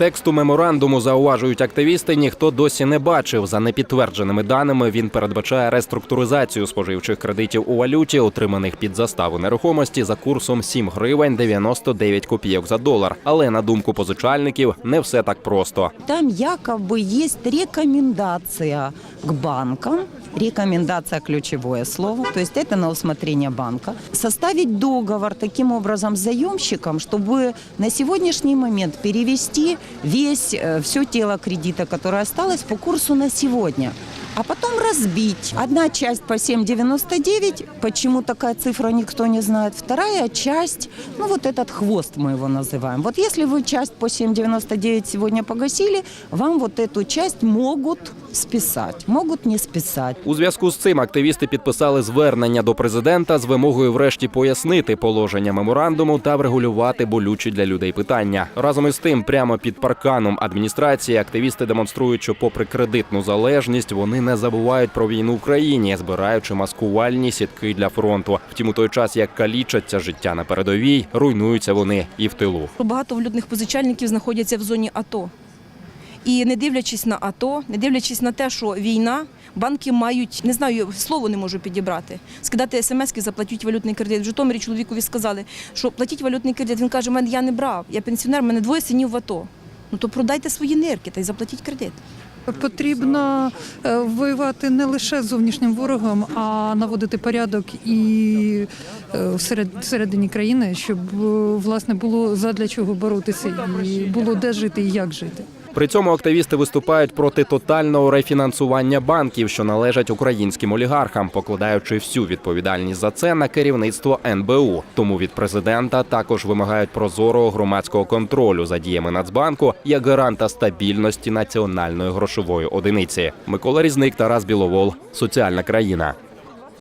Тексту меморандуму зауважують активісти. Ніхто досі не бачив. За непідтвердженими даними він передбачає реструктуризацію споживчих кредитів у валюті, отриманих під заставу нерухомості за курсом 7 гривень 99 копійок за долар. Але на думку позичальників, не все так просто. Там якобы есть рекомендация к банкам, рекомендация ключевое слово, то есть это на усмотрение банка, составить договор таким образом с заемщиком, чтобы на сегодняшний момент перевести весь, все тело кредита, которое осталось по курсу на сегодня. А потом разбить. Одна часть по 7,99, почему такая цифра никто не знает. Вторая часть, ну вот этот хвост мы его называем. Вот если вы часть по 7,99 сегодня погасили, вам вот эту часть могут списать, могут не списать. У зв'язку з цим активісти підписали звернення до президента з вимогою врешті пояснити положення меморандуму та врегулювати болючі для людей питання. Разом із тим, прямо під парканом адміністрації активісти демонструють, що, попри кредитну залежність, вони не забувають про війну в Україні, збираючи маскувальні сітки для фронту. Втім, у той час як калічаться життя на передовій, руйнуються вони і в тилу. Багато валютних позичальників знаходяться в зоні АТО. І не дивлячись на АТО, не дивлячись на те, що війна, банки мають, не знаю, слово не можу підібрати. Скидати смски, заплатіть валютний кредит. В Житомирі чоловікові сказали, що платіть валютний кредит. Він каже, мене я не брав, я пенсіонер, мене двоє синів в АТО. Ну то продайте свої нирки та й заплатіть кредит. Потрібно е, воювати не лише з зовнішнім ворогом, а наводити порядок і е, всеред- всередині країни, щоб е, власне було задля чого боротися, і було де жити і як жити. При цьому активісти виступають проти тотального рефінансування банків, що належать українським олігархам, покладаючи всю відповідальність за це на керівництво НБУ. Тому від президента також вимагають прозорого громадського контролю за діями Нацбанку як гаранта стабільності національної грошової одиниці. Микола Різник, Тарас Біловол, соціальна країна.